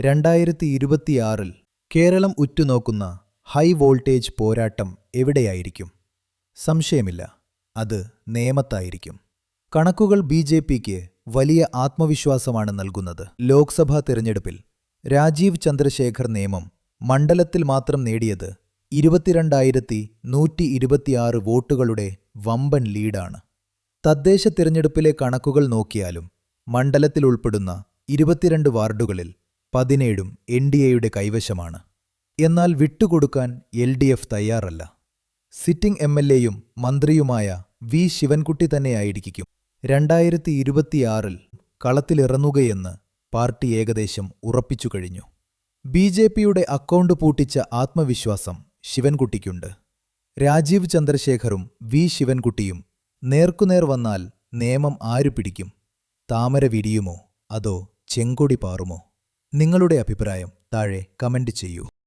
രണ്ടായിരത്തി ഇരുപത്തിയാറിൽ Keralam ഉറ്റുനോക്കുന്ന high voltage പോരാട്ടം എവിടെയായിരിക്കും? സംശയമില്ല. അത് നേമത്തായിരിക്കും. കണക്കുകൾ ബി ജെ പിക്ക് വലിയ ആത്മവിശ്വാസമാണ് നൽകുന്നത്. ലോക്സഭാ തിരഞ്ഞെടുപ്പിൽ രാജീവ് ചന്ദ്രശേഖർ നിയമം മണ്ഡലത്തിൽ മാത്രം നേടിയത് ഇരുപത്തിരണ്ടായിരത്തി നൂറ്റി ഇരുപത്തിയാറ് വോട്ടുകളുടെ വമ്പൻ ലീഡാണ്. തദ്ദേശ തിരഞ്ഞെടുപ്പിലെ കണക്കുകൾ നോക്കിയാലും മണ്ഡലത്തിൽ ഉൾപ്പെടുന്ന ഇരുപത്തിരണ്ട് വാർഡുകളിൽ പതിനേഴും എൻ ഡി എയുടെ കൈവശമാണ്. എന്നാൽ വിട്ടുകൊടുക്കാൻ എൽ ഡി എഫ് തയ്യാറല്ല. സിറ്റിംഗ് എം എൽ എയും മന്ത്രിയുമായ വി ശിവൻകുട്ടി തന്നെയായിരിക്കും. രണ്ടായിരത്തി ഇരുപത്തിയാറിൽ കളത്തിലിറങ്ങുകയെന്ന് പാർട്ടി ഏകദേശം ഉറപ്പിച്ചു കഴിഞ്ഞു. ബി ജെ പിയുടെ അക്കൗണ്ട് പൂട്ടിച്ച ആത്മവിശ്വാസം ശിവൻകുട്ടിക്കുണ്ട്. രാജീവ് ചന്ദ്രശേഖറും വി ശിവൻകുട്ടിയും നേർക്കുനേർ വന്നാൽ നിയമം ആരു പിടിക്കും? താമര വിരിയുമോ അതോ ചെങ്കൊടി പാറുമോ? നിങ്ങളുടെ അഭിപ്രായം താഴെ കമന്റ് ചെയ്യൂ.